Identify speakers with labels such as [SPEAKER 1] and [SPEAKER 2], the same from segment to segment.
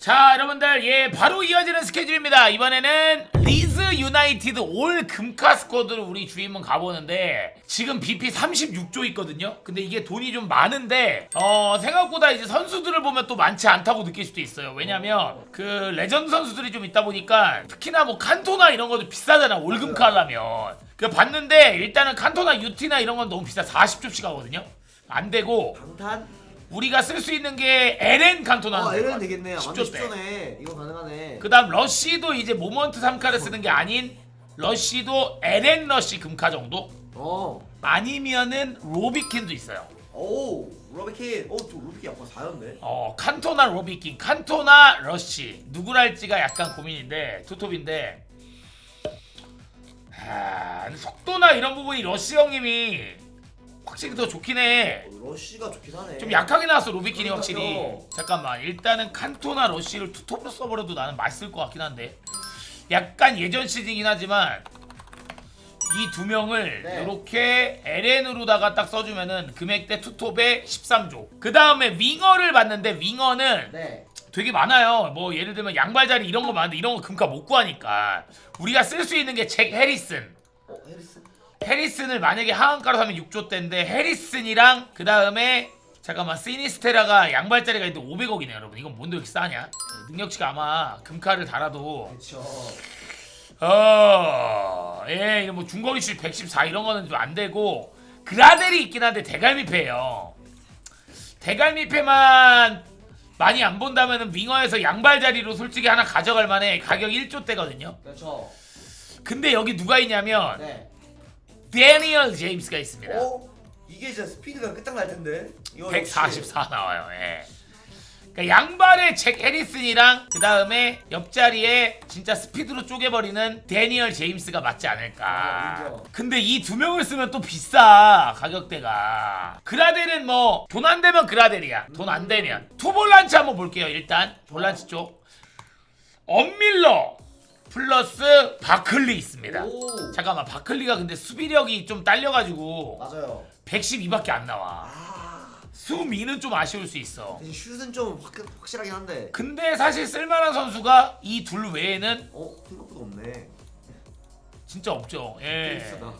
[SPEAKER 1] 자 여러분들 예 바로 이어지는 스케줄입니다. 이번에는 리즈 유나이티드 올 금카 스쿼드로 우리 주인분 가보는데 지금 BP 36조 있거든요. 근데 이게 돈이 좀 많은데 어 생각보다 이제 선수들을 보면 또 많지 않다고 느낄 수도 있어요. 왜냐면 그 레전드 선수들이 좀 있다 보니까 특히나 뭐 칸토나 이런 것도 비싸잖아 올 금카 하려면. 그 봤는데 일단은 칸토나 유티나 이런 건 너무 비싸. 40조씩 하거든요. 안 되고
[SPEAKER 2] 방탄?
[SPEAKER 1] 우리가 쓸 수 있는 게 LN 칸토나
[SPEAKER 2] 어 에렌 되겠네. 완전
[SPEAKER 1] 10조 대.
[SPEAKER 2] 10조네. 이거 가능하네.
[SPEAKER 1] 그 다음 러쉬도 이제 모먼트 3카를 쓰는 게 아닌 러쉬도 LN 러쉬 금카 정도?
[SPEAKER 2] 어.
[SPEAKER 1] 아니면은 로비킨도 있어요
[SPEAKER 2] 오 로비킨. 오 저 로비킨 약간 4였네.
[SPEAKER 1] 어 칸토나 로비킨 칸토나 러쉬 누구랄지가 약간 고민인데 투톱인데 아, 속도나 이런 부분이 러쉬 형님이 확실히 더 좋긴 해
[SPEAKER 2] 러쉬가 좋긴 하네.
[SPEAKER 1] 좀 약하게 나왔어 로비킨이 확실히
[SPEAKER 2] 그러니까요.
[SPEAKER 1] 잠깐만 일단은 칸토나 러쉬를 투톱으로 써버려도 나는 맛있을 것 같긴 한데 약간 예전 시즌이긴 하지만 이 두 명을
[SPEAKER 2] 네.
[SPEAKER 1] 이렇게 LN으로다가 딱 써주면은 금액대 투톱에 13조 그 다음에 윙어를 봤는데 윙어는
[SPEAKER 2] 네.
[SPEAKER 1] 되게 많아요 뭐 예를 들면 양발자리 이런 거 많은데 이런 거 금가 못 구하니까 우리가 쓸 수 있는 게 잭 해리슨
[SPEAKER 2] 어 해리슨.
[SPEAKER 1] 해리슨을 만약에 하한가로 사면 6조 대인데 해리슨이랑 그 다음에 잠깐만 시니스테라가 양발짜리가 있는데 500억이네 여러분 이건 뭔데 이렇게 싸냐 능력치가 아마 금카를 달아도
[SPEAKER 2] 그렇죠.
[SPEAKER 1] 어 예 이거 뭐 중거리 슛 114 이런 거는 좀 안 되고 그라델이 있긴 한데 대갈미패예요 대갈미패만 많이 안 본다면은 윙어에서 양발자리로 솔직히 하나 가져갈 만해 가격 1조 대거든요
[SPEAKER 2] 그렇죠.
[SPEAKER 1] 근데 여기 누가 있냐면
[SPEAKER 2] 네.
[SPEAKER 1] 데니얼 제임스가 있습니다
[SPEAKER 2] 어? 이게 진짜 스피드가 끝장날 텐데. 이거 역시
[SPEAKER 1] 144 나와요. 예. 그러니까 양발에 잭 해리슨이랑 그 다음에 옆자리에 진짜 스피드로 쪼개버리는 데니얼 제임스가 맞지
[SPEAKER 2] 아,
[SPEAKER 1] 않을까.
[SPEAKER 2] 인정.
[SPEAKER 1] 근데 이 두 명을 쓰면 또 비싸 가격대가. 그라델은 뭐 돈 안 되면 그라델이야. 돈 안 되면 투볼란치 한번 볼게요. 일단 볼란치 쪽. 엄밀러 플러스 바클리 있습니다.
[SPEAKER 2] 오.
[SPEAKER 1] 잠깐만 바클리가 근데 수비력이 좀 딸려가지고
[SPEAKER 2] 맞아요.
[SPEAKER 1] 112밖에 안 나와.
[SPEAKER 2] 아.
[SPEAKER 1] 수미는 좀 아쉬울 수 있어.
[SPEAKER 2] 대신 슛은 좀 확, 확실하긴 한데.
[SPEAKER 1] 근데 사실 쓸만한 선수가 이 둘 외에는
[SPEAKER 2] 어 생각보다 없네.
[SPEAKER 1] 진짜 없죠. 예.
[SPEAKER 2] 필립스다.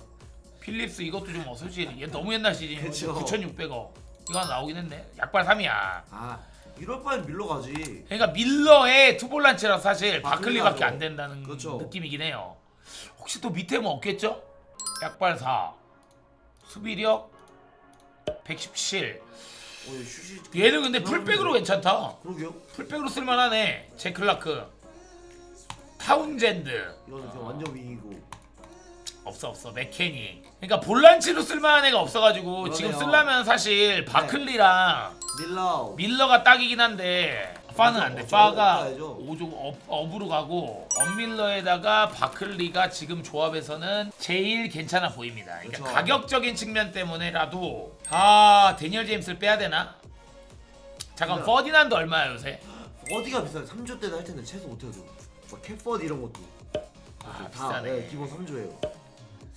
[SPEAKER 1] 필립스 이것도 좀 어, 솔직히 얘 너무 옛날 시즌
[SPEAKER 2] 그쵸.
[SPEAKER 1] 9,600억. 이거 하나 나오긴 했네. 약발 3이야.
[SPEAKER 2] 아 이럴 바엔 밀러 가지.
[SPEAKER 1] 그러니까 밀러의 투볼란치라 사실 바클리밖에
[SPEAKER 2] 바클리라고.
[SPEAKER 1] 안 된다는
[SPEAKER 2] 그렇죠.
[SPEAKER 1] 느낌이긴 해요. 혹시 또 밑에 뭐 없겠죠? 약발 4. 수비력 117.
[SPEAKER 2] 어 이거 슛이.
[SPEAKER 1] 얘는 근데 풀백으로 괜찮다.
[SPEAKER 2] 그러게요.
[SPEAKER 1] 풀백으로 쓸만하네. 제클라크. 타운젠드.
[SPEAKER 2] 이거는 그냥 완전 윙이고.
[SPEAKER 1] 없어 없어 맥케니 그러니까 볼란치로 쓸만한 애가 없어가지고
[SPEAKER 2] 그러네요.
[SPEAKER 1] 지금 쓰려면 사실 바클리랑
[SPEAKER 2] 밀러.
[SPEAKER 1] 밀러가 딱이긴 한데 파는 안돼
[SPEAKER 2] 어,
[SPEAKER 1] 파가
[SPEAKER 2] 저거 없어야죠.
[SPEAKER 1] 오조 업, 업으로 가고 엄밀러에다가 바클리가 지금 조합에서는 제일 괜찮아 보입니다 그러니까
[SPEAKER 2] 그쵸.
[SPEAKER 1] 가격적인 측면 때문에라도 아 데니얼 제임스를 빼야 되나? 잠깐
[SPEAKER 2] 그냥-
[SPEAKER 1] 퍼디난도 얼마야 요새?
[SPEAKER 2] 어디가 비싸? 3조 때는 할 텐데 최소 못해도. 막 캡퍼드 이런 것도.
[SPEAKER 1] 아
[SPEAKER 2] 다
[SPEAKER 1] 비싸네
[SPEAKER 2] 네, 기본 3조예요.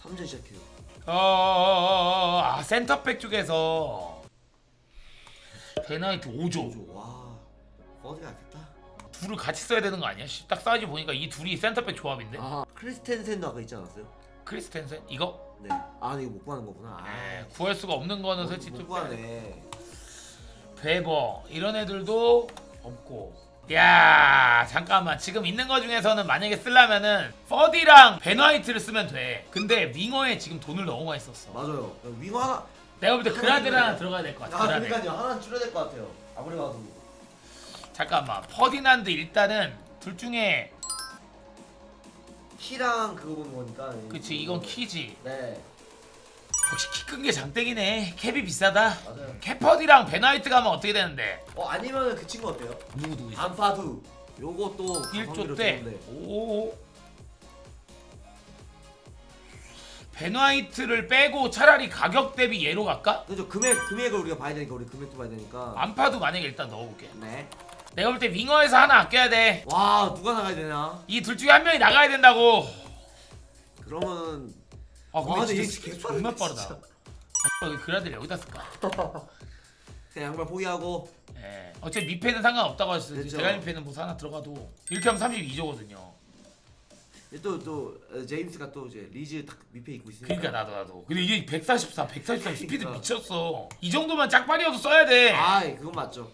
[SPEAKER 2] 3조 시작해요.
[SPEAKER 1] 어, 아 센터백 쪽에서 베나이트 5조
[SPEAKER 2] 5조. 와. 어디가 낫겠다.
[SPEAKER 1] 둘을 같이 써야 되는 거 아니야? 씨, 딱 사이즈 보니까 이 둘이 센터백 조합인데
[SPEAKER 2] 아 크리스텐센도 아까 있지 않았어요?
[SPEAKER 1] 크리스텐센 이거
[SPEAKER 2] 네. 아 이거 못 구하는 거구나. 아,
[SPEAKER 1] 에, 구할 수가 없는 거는 솔직히 못좀
[SPEAKER 2] 구하네.
[SPEAKER 1] 베버 이런 애들도 없고 야 잠깐만 지금 있는 거 중에서는 만약에 쓰려면은 퍼디랑 베나이트를 쓰면 돼 근데 윙어에 지금 돈을 너무 많이 썼어
[SPEAKER 2] 맞아요. 윙어 하나.
[SPEAKER 1] 내가 볼 때 그라델 하나 들어가야 될 것 같아
[SPEAKER 2] 아
[SPEAKER 1] 그라델
[SPEAKER 2] 그러니까요. 하나 줄여야 될 것 같아요. 아무리 봐도.
[SPEAKER 1] 잠깐만 퍼디난드 일단은 둘 중에
[SPEAKER 2] 키랑 그거 보는 거니까.
[SPEAKER 1] 그치 이건 키지
[SPEAKER 2] 네.
[SPEAKER 1] 역시 키 큰 게 장땡이네 캡이 비싸다
[SPEAKER 2] 맞아요.
[SPEAKER 1] 캐퍼디랑 베나이트 가면 어떻게 되는데
[SPEAKER 2] 어 아니면 그 친구 어때요?
[SPEAKER 1] 누구 누구 있어?
[SPEAKER 2] 안파두. 요것도
[SPEAKER 1] 1조 때 오. 베나이트를 빼고 차라리 가격 대비 얘로 갈까?
[SPEAKER 2] 그죠 금액 금액을 우리가 봐야 되니까 우리 금액도 봐야 되니까.
[SPEAKER 1] 안파도 만약에 일단 넣어볼게
[SPEAKER 2] 네.
[SPEAKER 1] 내가 볼 때 윙어에서 하나 아껴야
[SPEAKER 2] 돼이와 누가 나가야 되나?
[SPEAKER 1] 둘 중에 한 명이 나가야 된다고
[SPEAKER 2] 그러면
[SPEAKER 1] 아 근데
[SPEAKER 2] 와, 근데
[SPEAKER 1] 진짜
[SPEAKER 2] 얘개
[SPEAKER 1] 존나 빠르다
[SPEAKER 2] 진짜.
[SPEAKER 1] 아, 그라델 여기다 쓸까?
[SPEAKER 2] 그냥 양말 포기하고
[SPEAKER 1] 예. 어차피 미패는 상관없다고 하셨어요.
[SPEAKER 2] 그쵸.
[SPEAKER 1] 대가리 미패는 뭐 하나 들어가도 이렇게 하면 32조거든요.
[SPEAKER 2] 또또 어, 제임스가 또 이제 리즈 딱 밑에 입고 있으니까.
[SPEAKER 1] 그러니까 나도 나도. 근데 이게 144, 143 스피드
[SPEAKER 2] 그러니까.
[SPEAKER 1] 미쳤어. 이 정도면 짝발이어도 써야 돼.
[SPEAKER 2] 아, 그건 맞죠.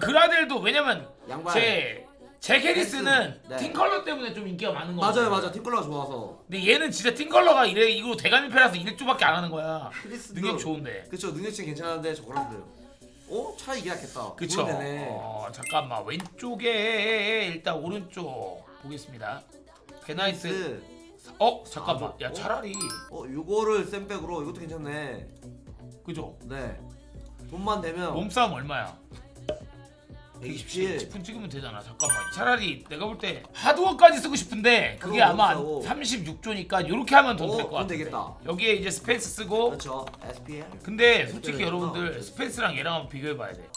[SPEAKER 1] 그라델도 왜냐면. 제, 제 캐리스는
[SPEAKER 2] 네.
[SPEAKER 1] 팀 컬러 때문에 좀 인기가 많은 거야.
[SPEAKER 2] 맞아요, 맞아. 팀 컬러가 좋아서.
[SPEAKER 1] 근데 얘는 진짜 팀 컬러가 이래 이거 대가리 패라서 1조밖에 안 하는 거야.
[SPEAKER 2] 크리스도
[SPEAKER 1] 능력 좋은데.
[SPEAKER 2] 그쵸, 능력치 괜찮은데 저거랑 돼요. 어? 이게 낫겠다.
[SPEAKER 1] 그쵸. 어, 잠깐만 왼쪽에 일단 오른쪽 보겠습니다. 베나이스.
[SPEAKER 2] 크리스.
[SPEAKER 1] 어 잠깐만.
[SPEAKER 2] 아,
[SPEAKER 1] 야
[SPEAKER 2] 어?
[SPEAKER 1] 차라리
[SPEAKER 2] 어, 요거를 쌤백으로 이것도 괜찮네.
[SPEAKER 1] 그죠.
[SPEAKER 2] 네. 돈만 되면
[SPEAKER 1] 몸싸움 얼마야?
[SPEAKER 2] 127.
[SPEAKER 1] 10분 찍으면 되잖아. 잠깐만. 차라리 내가 볼 때 하드워까지 쓰고 싶은데 그게 아마
[SPEAKER 2] 못
[SPEAKER 1] 36조니까 이렇게 하면 돈
[SPEAKER 2] 어, 될것돈
[SPEAKER 1] 같아.
[SPEAKER 2] 되겠다.
[SPEAKER 1] 여기에 이제 스페이스 쓰고
[SPEAKER 2] 그렇죠. SPL.
[SPEAKER 1] 근데 솔직히
[SPEAKER 2] 그래,
[SPEAKER 1] 여러분들. 스페이스랑 얘랑 한번 비교해 봐야 돼.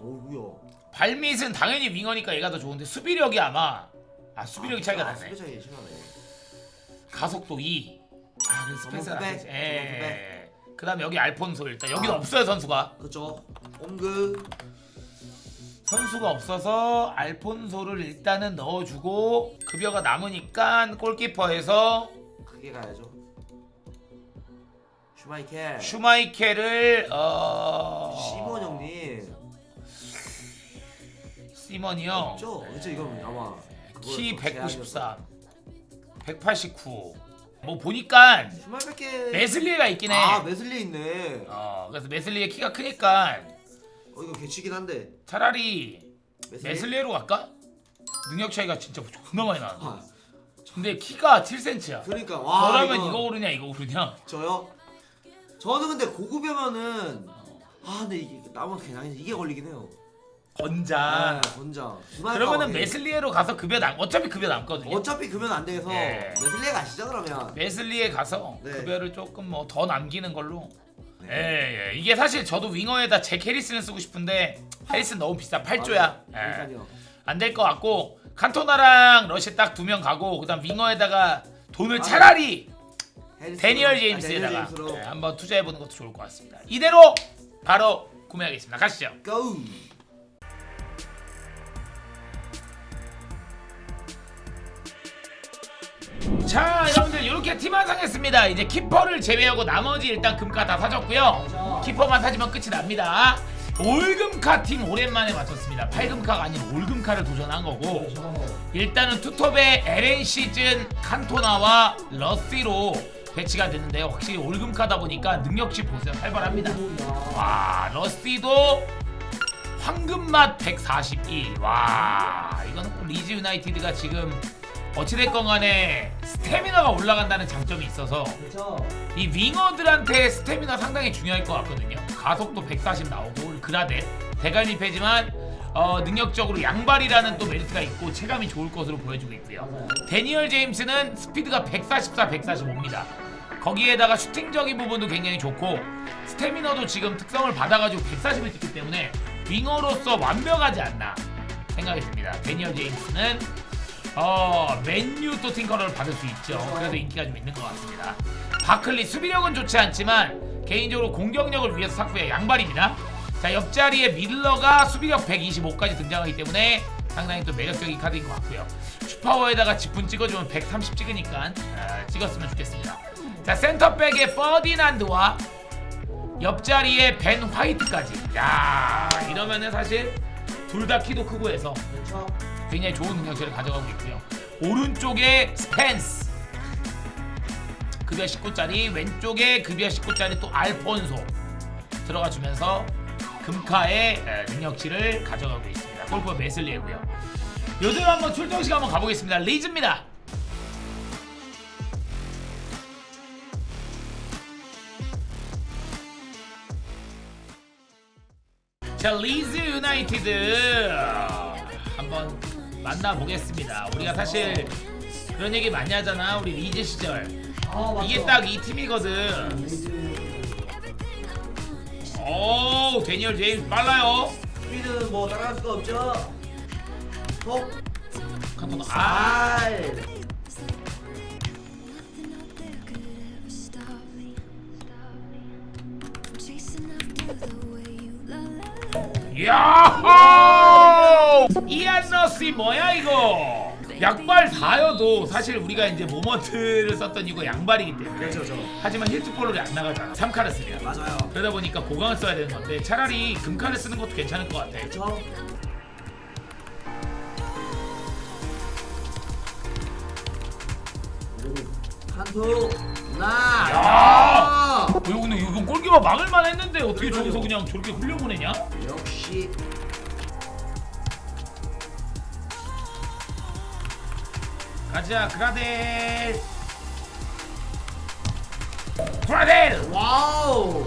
[SPEAKER 2] 오우야.
[SPEAKER 1] 발밑은 당연히 윙어니까 얘가 더 좋은데 수비력이 아마 아 수비력이 차이가 나네.
[SPEAKER 2] 수비 차이 심하네.
[SPEAKER 1] 가속도 2. 아, 낫겠지.
[SPEAKER 2] 후배,
[SPEAKER 1] 예. 그다음 여기 알폰소 일단 여기는
[SPEAKER 2] 아.
[SPEAKER 1] 없어요 선수가.
[SPEAKER 2] 그렇죠. 옴그.
[SPEAKER 1] 선수가 없어서 알폰소를 일단은 넣어주고 급여가 남으니까 골키퍼에서
[SPEAKER 2] 크게 가야죠. 슈마이켈.
[SPEAKER 1] 슈마이켈을 어
[SPEAKER 2] 시몬 형님.
[SPEAKER 1] 시먼이요.
[SPEAKER 2] 없죠? 그렇죠. 이건 아마
[SPEAKER 1] 키
[SPEAKER 2] 그걸 또
[SPEAKER 1] 193, 189. 뭐 보니까
[SPEAKER 2] 슈마이켈.
[SPEAKER 1] 메슬리가 있긴 해.
[SPEAKER 2] 아 메슬리 있네.
[SPEAKER 1] 어 그래서 메슬리의 키가 크니까
[SPEAKER 2] 어 이거 개치긴 한데.
[SPEAKER 1] 차라리
[SPEAKER 2] 메슬리.
[SPEAKER 1] 메슬리로 갈까? 능력 차이가 진짜 존나 많이 나는데.
[SPEAKER 2] 아,
[SPEAKER 1] 근데 키가 7cm야.
[SPEAKER 2] 그러니까 와.
[SPEAKER 1] 너라면
[SPEAKER 2] 이거-
[SPEAKER 1] 이거 오르냐 이거 오르냐?
[SPEAKER 2] 저요? 저는 근데 고급이면은 아 근데 이게 남은 그냥 이게 걸리긴 해요.
[SPEAKER 1] 건장.
[SPEAKER 2] 아, 권장.
[SPEAKER 1] 그러면은 메슬리에로 가서 급여 남 어차피 급여 남거든요.
[SPEAKER 2] 어차피 그면 안 돼서
[SPEAKER 1] 예.
[SPEAKER 2] 메슬리에 가시죠 그러면.
[SPEAKER 1] 메슬리에 가서
[SPEAKER 2] 네.
[SPEAKER 1] 급여를 조금 뭐 더 남기는 걸로.
[SPEAKER 2] 네.
[SPEAKER 1] 예, 예. 이게 사실 저도 윙어에다 제 캐리스는 쓰고 싶은데 해리스는 너무 비싸 8조야.
[SPEAKER 2] 맞아요. 그러니까요.
[SPEAKER 1] 안 될 것 같고 칸토나랑 러시 딱 두 명 가고 그다음 윙어에다가 돈을 차라리
[SPEAKER 2] 해리스-
[SPEAKER 1] 데니얼
[SPEAKER 2] 아,
[SPEAKER 1] 제임스에다가
[SPEAKER 2] 데니얼 제임스로.
[SPEAKER 1] 네, 한번 투자해 보는 것도 좋을 것 같습니다. 이대로 바로 구매하겠습니다. 가시죠.
[SPEAKER 2] 고!
[SPEAKER 1] 자 여러분들 이렇게 팀 완성했습니다. 이제 키퍼를 제외하고 나머지 일단 금카 다 사줬고요. 키퍼만 사지면 끝이 납니다. 올금카 팀 오랜만에 맞췄습니다. 8금카가 아닌 올금카를 도전한 거고. 일단은 투톱에 LN 시즌 칸토나와 러시로 배치가 됐는데요. 확실히 올금카다 보니까 능력치 보세요. 활발합니다. 와 러시도 황금맛 141. 와 이거는 꼭 리즈 유나이티드가 지금 어찌됐건 간에 스태미나가 올라간다는 장점이 있어서 이 윙어들한테 스태미나 상당히 중요할 것 같거든요. 가속도 140 나오고 그라데 대갈미 패지만 어, 능력적으로 양발이라는 또 메리트가 있고 체감이 좋을 것으로 보여주고 있고요. 데니얼 제임스는 스피드가 144, 145입니다. 거기에다가 슈팅적인 부분도 굉장히 좋고 스태미너도 지금 특성을 받아가지고 140을 찍기 때문에 윙어로서 완벽하지 않나 생각이 듭니다. 데니얼 제임스는 어 맨유 또 팀커러를 받을 수 있죠. 그래서 인기가 좀 있는 것 같습니다. 바클리 수비력은 좋지 않지만 개인적으로 공격력을 위해서 삭부의 양발입니다. 자 옆자리에 밀러가 수비력 125까지 등장하기 때문에 상당히 또 매력적인 카드인 것 같고요. 슈파워에다가 지분 찍어주면 130 찍으니까 아, 찍었으면 좋겠습니다. 자 센터백에 퍼디난드와 옆자리에 벤 화이트까지. 야 이러면은 사실 둘 다 키도 크고 해서
[SPEAKER 2] 그렇죠.
[SPEAKER 1] 굉장히 좋은 능력치를 가져가고 있고요. 오른쪽에 스펜스 급여 19짜리 왼쪽에 급여 19짜리 또 알폰소 들어가 주면서 금카의 에, 능력치를 가져가고 있습니다. 골프 메슬리고요. 요즘 한번 출정식 한번 가보겠습니다. 리즈입니다. 자 리즈 유나이티드 한번 만나보겠습니다. 우리가 사실 그런 얘기 많이 하잖아. 우리 리즈 시절 이게 딱 이 팀이거든. 오 데니얼 제임스 빨라요.
[SPEAKER 2] 스피드는 뭐 따라갈 수가 없죠. 톡.
[SPEAKER 1] 칸토나 아
[SPEAKER 2] 아.
[SPEAKER 3] La
[SPEAKER 1] 야호! 이안너시 뭐야 이거? 양발 4여도 사실 우리가 이제 모먼트를 썼던 이거 양발이기 때문에
[SPEAKER 2] 그렇죠, 그렇죠.
[SPEAKER 1] 하지만 힐트 폴롤이 안 나가잖아 3카를 쓰면
[SPEAKER 2] 맞아요.
[SPEAKER 1] 그러다 보니까 보강을 써야 되는 건데 차라리 금카를 쓰는 것도 괜찮을 것 같아
[SPEAKER 2] 그렇죠. 그리고 한투 나.
[SPEAKER 1] 야! 어, 이거 근데 이건 골키퍼 막을 만 했는데 어떻게. 저기서 그냥 저렇게 흘려보내냐?
[SPEAKER 2] 역시
[SPEAKER 1] 가자 그라델 그라델
[SPEAKER 2] 와우.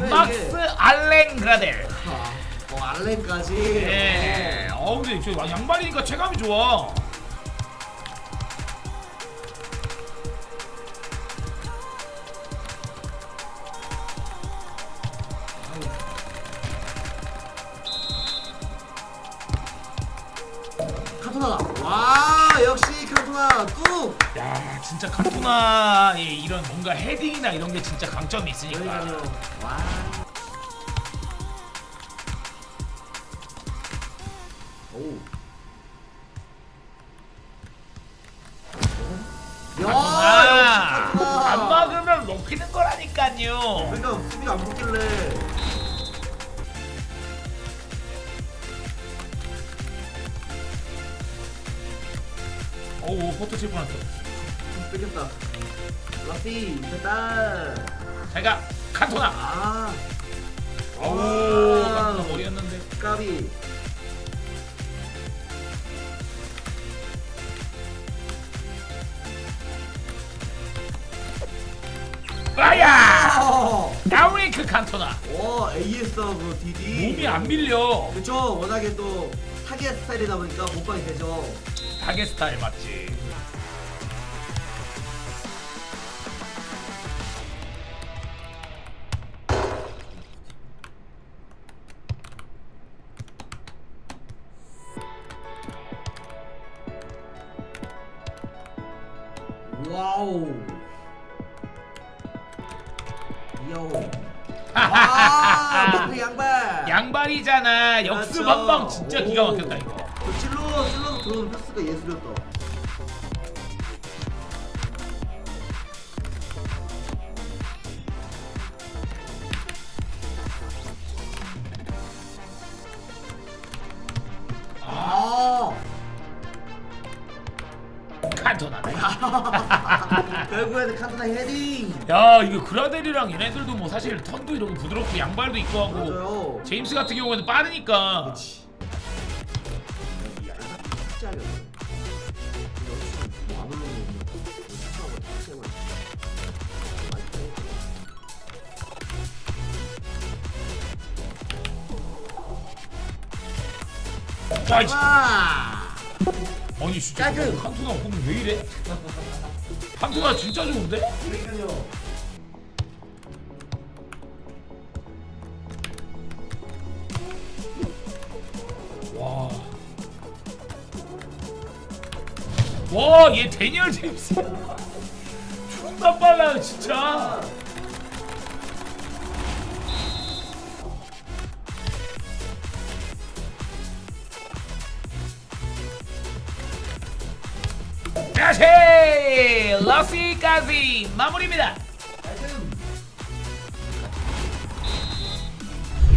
[SPEAKER 2] 왜
[SPEAKER 1] 막스
[SPEAKER 2] 이게-
[SPEAKER 1] 알렌 그라델
[SPEAKER 2] 아, 어 알렌까지.
[SPEAKER 1] 예. 어 근데 저 양발이니까 체감이 좋아.
[SPEAKER 2] 카토나다. 와 카토나 뚝.
[SPEAKER 1] 야 진짜 카토나의 이런 뭔가 헤딩이나 이런 게 진짜 강점이 있으니까.
[SPEAKER 2] 그러니까요. 와. 오. 야,
[SPEAKER 1] 카토나
[SPEAKER 2] 역시 카토나.
[SPEAKER 1] 안 막으면 먹히는 거라니까요.
[SPEAKER 2] 그러니까 수비가 안 붙길래.
[SPEAKER 1] 어우 포토 칠 뻔했어.
[SPEAKER 2] 뺏겼다. 라피 됐다.
[SPEAKER 1] 자기가 카토나.
[SPEAKER 2] 아.
[SPEAKER 1] 어우
[SPEAKER 2] 아.
[SPEAKER 1] 카토나 머리였는데.
[SPEAKER 2] 까비.
[SPEAKER 1] 아야!
[SPEAKER 2] 어.
[SPEAKER 1] 다우링크 칸토나.
[SPEAKER 2] 오 AS 서브 DD.
[SPEAKER 1] 몸이 안 밀려.
[SPEAKER 2] 그렇죠. 워낙에 또 타겟 스타일이다 보니까 못방이 되죠.
[SPEAKER 1] 타겟 스타일 맞지.
[SPEAKER 2] 와우. 와, 마크 양발.
[SPEAKER 1] 양발이잖아. 역습. 한방 진짜 기가 막혔다 이거.
[SPEAKER 2] 들어오는 패스가 예술이었다. 아,
[SPEAKER 1] 칸토나다.
[SPEAKER 2] 결국에는 카드나 헤딩.
[SPEAKER 1] 야 이거 그라델이랑 얘네들도 뭐 사실 턴도 이렇게 부드럽고 양발도 있고 하고
[SPEAKER 2] 맞아요.
[SPEAKER 1] 제임스 같은 경우에는 빠르니까
[SPEAKER 2] 그렇
[SPEAKER 1] 자 이제
[SPEAKER 2] 와.
[SPEAKER 1] 아니 진짜
[SPEAKER 2] 깔끔.
[SPEAKER 1] 칸토나 오늘 왜 이래? 칸토나 진짜 좋은데?
[SPEAKER 2] 그러니까요.
[SPEAKER 1] 와. 와, 얘 데니얼 제임스. 존나 빨라요, 진짜. 러시까지 마무리입니다.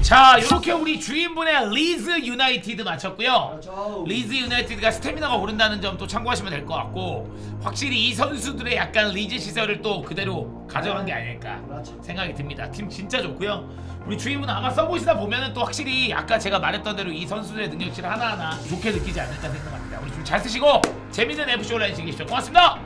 [SPEAKER 1] 자, 이렇게 우리 주인분의 리즈 유나이티드 마쳤고요.
[SPEAKER 2] 그렇죠.
[SPEAKER 1] 리즈 유나이티드가 스태미나가 오른다는 점 또 참고하시면 될 것 같고 확실히 이 선수들의 약간 리즈 시설을 또 그대로 가져간 게 아닐까
[SPEAKER 2] 그렇죠.
[SPEAKER 1] 생각이 듭니다. 팀 진짜 좋고요. 우리 주인분 아마 써보시다 보면은 또 확실히 아까 제가 말했던 대로 이 선수들의 능력치를 하나하나 좋게 느끼지 않을까 생각합니다. 우리 좀 잘 쓰시고 재밌는 FC 온라인 즐기십시오. 고맙습니다.